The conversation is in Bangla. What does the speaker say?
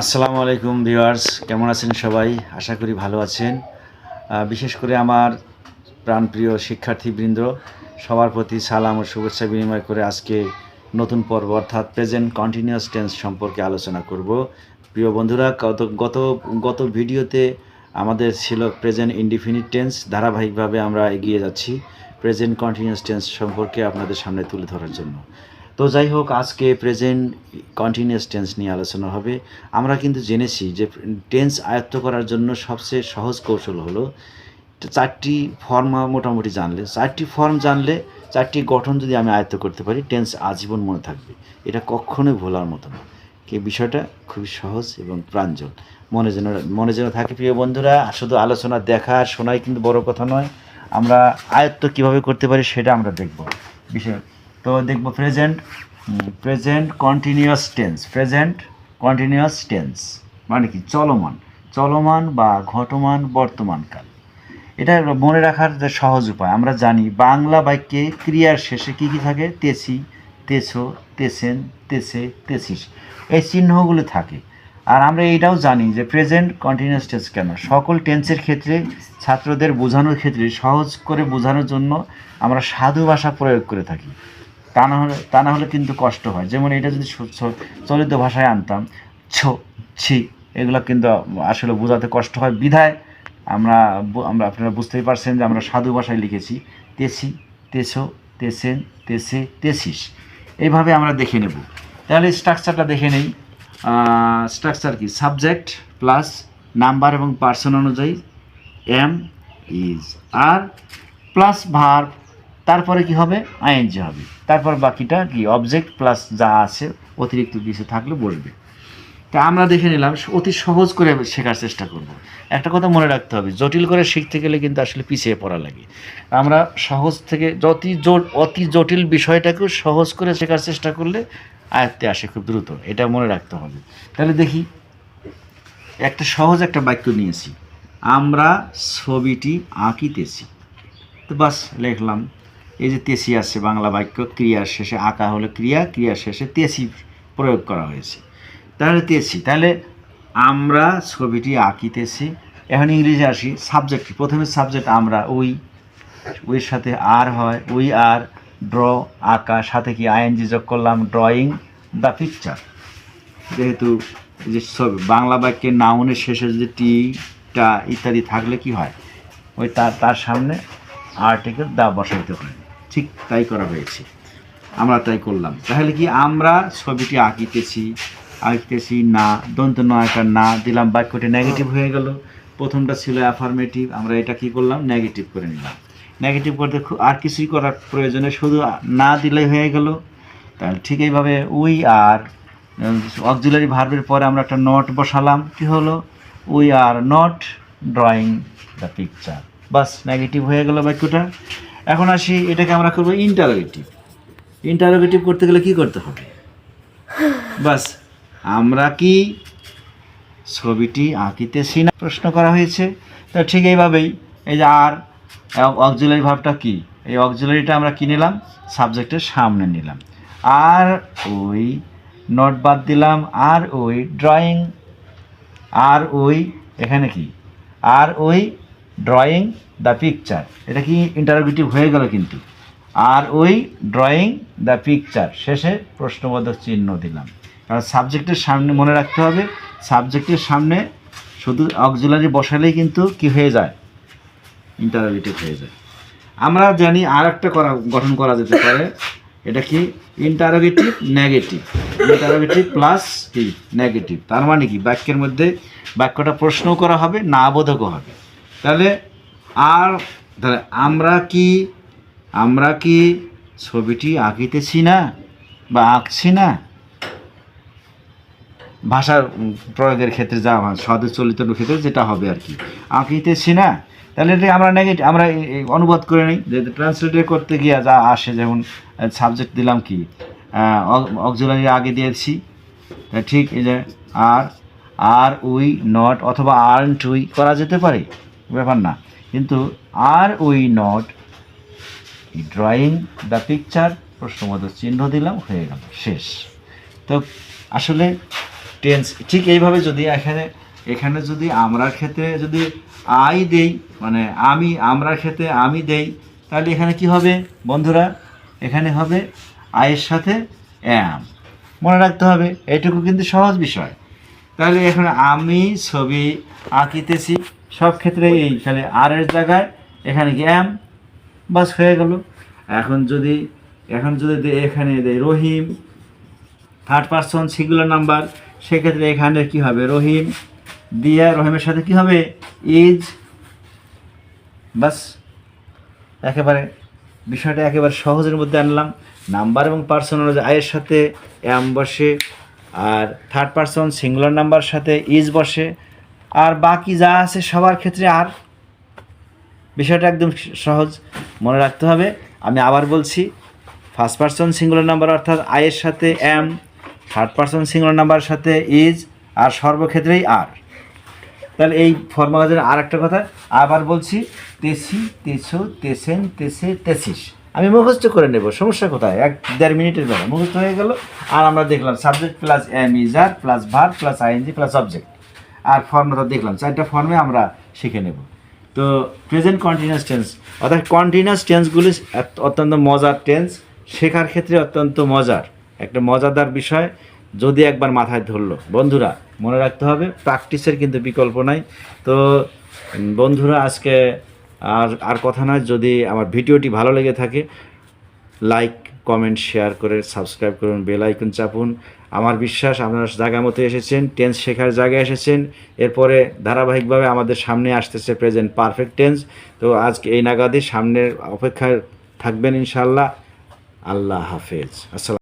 আসসালামু আলাইকুম ভিউয়ার্স, কেমন আছেন সবাই? আশা করি ভালো আছেন। বিশেষ করে আমার প্রাণপ্রিয় শিক্ষার্থীবৃন্দ, সবার প্রতি সালাম ও শুভেচ্ছা বিনিময় করে আজকে নতুন পর্ব অর্থাৎ প্রেজেন্ট কন্টিনিউয়াস টেন্স সম্পর্কে আলোচনা করব। প্রিয় বন্ধুরা, গত গত গত ভিডিওতে আমাদের ছিল প্রেজেন্ট ইনডিফিনিট টেন্স ধারাবাহিকভাবে আমরা এগিয়ে যাচ্ছি প্রেজেন্ট কন্টিনিউয়াস টেন্স সম্পর্কে আপনাদের সামনে তুলে ধরার জন্য। তো যাই হোক, আজকে প্রেজেন্ট কন্টিনিউয়াস টেন্স নিয়ে আলোচনা হবে। আমরা কিন্তু জেনেছি যে টেন্স আয়ত্ত করার জন্য সবচেয়ে সহজ কৌশল হলো চারটি ফর্ম মোটামুটি জানলে। চারটি ফর্ম জানলে, চারটি গঠন যদি আমি আয়ত্ত করতে পারি টেন্স আজীবন মনে থাকবে। এটা কখনোই ভোলার মতো না। কি বিষয়টা? খুবই সহজ এবং প্রাঞ্জল। মনে যেন মনে যেন থাকে, প্রিয় বন্ধুরা শুধু আলোচনা দেখা আর শোনাই কিন্তু বড় কথা নয়। আমরা আয়ত্ত কীভাবে করতে পারি সেটা আমরা দেখব। বিষয় তো দেখব present present continuous tense present continuous tense মানে কি, চলমান চলমান বা ঘটমান বর্তমানকাল। এটা মনে রাখার যে সহজ উপায়। আমরা জানি বাংলা বাক্যে ক্রিয়ার শেষে কি কি থাকে? তেসি তেছো তেসেন তেসে তেসিস এই চিহ্নগুলো থাকে। আর আমরা এইটাও জানি যে প্রেজেন্ট কন্টিনিউয়াস টেন্স কেন? সকল টেন্সের ক্ষেত্রে, ছাত্রদের বোঝানোর ক্ষেত্রে সহজ করে বোঝানোর জন্য আমরা সাধু ভাষা প্রয়োগ করে থাকি। তা না হলে তা না হলে কিন্তু কষ্ট হয়। যেমন এটা যদি চলিত ভাষায় আনতাম, ছো, ছি, এগুলো কিন্তু আসলে বোঝাতে কষ্ট হয়। বিধায় আমরা আমরা আপনারা বুঝতেই পারছেন যে আমরা সাধু ভাষায় লিখেছি তেসি তেসো তেসেন তেসে তেসিস এইভাবে আমরা দেখে নেব। তাহলে স্ট্রাকচারটা দেখে নেই। স্ট্রাকচার কি? সাবজেক্ট প্লাস নাম্বার এবং পার্সন অনুযায়ী am is are plus verb তারপরে কি হবে? আইএনজি হবে। তারপর বাকিটা কি? অবজেক্ট প্লাস যা আছে, অতিরিক্ত কিছু থাকলে বসবে। তা আমরা দেখে নিলাম, অতি সহজ করে শেখার চেষ্টা করব। একটা কথা মনে রাখতে হবে, জটিল করে শিখতে গেলে কিন্তু আসলে পিছিয়ে পড়া লাগে। আমরা সহজ থেকে যতি অতি জটিল বিষয়টাকেও সহজ করে শেখার চেষ্টা করলে আয়ত্তে আসে খুব দ্রুত। এটা মনে রাখতে হবে। তাহলে দেখি, একটা সহজ একটা বাক্য নিয়েছি। আমরা ছবিটি আঁকিতেছি। তো বাস, লিখলাম। এই যে তেসি আসছে, বাংলা বাক্য, ক্রিয়ার শেষে আঁকা হলো ক্রিয়া, ক্রিয়ার শেষে তেসি প্রয়োগ করা হয়েছে। তাহলে তেসি, তাহলে আমরা ছবিটি আঁকিতেছি। এখন ইংরেজি আসি সাবজেক্ট প্রথমে সাবজেক্ট আমরা, ওই ওইর সাথে আর হয় উই আর ড্র আঁকা, সাথে কি আইএনজি যোগ করলাম ড্রয়িং দ্য পিকচার যেহেতু যে ছবি, বাংলা বাক্যের নাউনের শেষে যদি টি টা ইত্যাদি থাকলে কি হয়? ওই তার তার সামনে আর্টিকেল দা বসাইতে হয়। ঠিক তাই করা হয়েছে। আমরা তাই করলাম। তাহলে কি আমরা ছবিটি আঁকিতেছি আঁকিতেছি, না, দন্ত নয়কার না, দিলাম, বাক্যটি নেগেটিভ হয়ে গেল। প্রথমটা ছিল অ্যাফার্মেটিভ আমরা এটা কি করলাম? নেগেটিভ করে নিলাম। নেগেটিভ করতে আর কিছুই করার প্রয়োজনে শুধু না দিলেই হয়ে গেল। তাহলে ঠিক এইভাবে উই আর অক্সিলারি ভার্বের পরে আমরা একটা নট বসালাম। কি হলো? We are not drawing the picture bus negative হয়ে গেল বাক্যটা। এখন আসি, এটাকে আমরা করব ইন্টারোগেটিভ ইন্টারোগেটিভ করতে গেলে কি করতে হবে? বাস, আমরা কি ছবিটি আঁকিতেছি না প্রশ্ন করা হয়েছে। তা ঠিক এইভাবেই, এই যে আর অক্সিলারি ভাবটা কি? এই অক্সিলারিটা আমরা কি নিলাম? সাবজেক্টের সামনে নিলাম। আর ওই নট বাদ দিলাম, আর ওই ড্রয়িং আর ওই, এখানে কি? আর ওই ড্রয়িং দ্য পিকচার এটা কি ইন্টারোগেটিভ হয়ে গেল কিন্তু। আর ওই ড্রয়িং দ্য পিকচার শেষে প্রশ্নবোধক চিহ্ন দিলাম। কারণ সাবজেক্টের সামনে মনে রাখতে হবে, সাবজেক্টের সামনে শুধু অক্সিলারি বসালেই কিন্তু কি হয়ে যায়? ইন্টারোগেটিভ হয়ে যায়। আমরা জানি আর একটা করা, গঠন করা যেতে পারে। এটা কি? ইন্টারোগেটিভ নেগেটিভ ইন্টারোগেটিভ প্লাস কি? নেগেটিভ তার মানে কি? বাক্যের মধ্যে বাক্যটা প্রশ্ন করা হবে না বোধকও হবে। তাহলে আর, তাহলে আমরা কি আমরা কি ছবিটি আঁকিতেছি না বা আঁকছি না? ভাষার প্রয়োগের ক্ষেত্রে যা সদ চলিত ক্ষেত্রে যেটা হবে আর কি। আঁকিতেছি না। তাহলে এটা আমরা নেগেটিভ আমরা অনুবাদ করে নিই। যে ট্রান্সলেটর করতে গিয়ে যা আসে, যেমন সাবজেক্ট দিলাম কি অক্সিলারি আগে দিয়েছি। ঠিক এই যে, আর আর উই নট অথবা আর্নট উই করা যেতে পারে। ব্যাপার না। কিন্তু are we not drawing the picture প্রশ্নবোধক চিহ্ন দিলাম, হয়ে গেল, শেষ। তো আসলে টেন্স ঠিক এইভাবে যদি এখানে এখানে যদি আমরার ক্ষেত্রে যদি আই দেই মানে আমি, আমরার ক্ষেত্রে আমি দেই, তাহলে এখানে কি হবে বন্ধুরা? এখানে হবে আয়ের সাথে অ্যাম মনে রাখতে হবে, এটুকু কিন্তু সহজ বিষয়। তাহলে এখন আমি ছবি আঁকিতেছি সব ক্ষেত্রে এই তাহলে আর এর জায়গায় এখানে কি অ্যাম বাস হয়ে গেল। এখন যদি এখন যদি দে- এখানে দেয় Rahim third person singular number সেক্ষেত্রে এখানে কি হবে? রহিম দিয়া রহিমের সাথে কি হবে? ইজ বাস একেবারে বিষয়টা একেবারে সহজের মধ্যে আনলাম। নাম্বার এবং পার্সন অনুযায়ী আয়ের সাথে এম বসে আর থার্ড পারসন সিঙ্গুলার নাম্বার সাথে ইজ বসে। আর বাকি যা আছে সবার ক্ষেত্রে আর? বিষয়টা একদম সহজ মনে রাখতে হবে। আমি আবার বলছি ফার্স্ট পারসন সিঙ্গুলার নাম্বার অর্থাৎ আয়ের সাথে এম থার্ড পারসন সিঙ্গুলার নাম্বারের সাথে ইজ আর সর্বক্ষেত্রেই আর তাহলে এই ফর্মুলাদের আর একটা কথা, আবার বলছি, তেসি, তেসো, তেসেন, তেসে, তেসিস। আমি মুখস্থ করে নেব, সমস্যা কোথায়? এক, দেড় মিনিটের বেলা। মুখস্থ হয়ে গেল, আর আমরা দেখলাম subject plus am is are plus verb plus ING plus object আর ফর্মটা দেখলাম। চারটা ফর্মে আমরা শিখে নেব। তো প্রেজেন্ট কন্টিনিউয়াস টেন্স অর্থাৎ কন্টিনিউয়াস টেন্সগুলি অত্যন্ত মজার টেন্স শেখার ক্ষেত্রে অত্যন্ত মজার, একটা মজাদার বিষয়, যদি একবার মাথায় ধরলো। বন্ধুরা, মনে রাখতে হবে প্র্যাকটিসের কিন্তু বিকল্প নাই। তো বন্ধুরা, আজকে আর আর কথা নয়, যদি আমার ভিডিওটি ভালো লেগে থাকে লাইক কমেন্ট শেয়ার করে সাবস্ক্রাইব করুন বেল আইকন চাপুন আমার বিশ্বাস আপনারা জায়গা মতো এসেছেন টেন্স শেখার জায়গায় এসেছেন। এরপরে ধারাবাহিকভাবে আমাদের সামনে আসতেছে প্রেজেন্ট পারফেক্ট টেন্স তো আজকে এই নাগাদে সামনের অপেক্ষায় থাকবেন ইনশাল্লাহ আল্লাহ হাফেজ। আসসালাম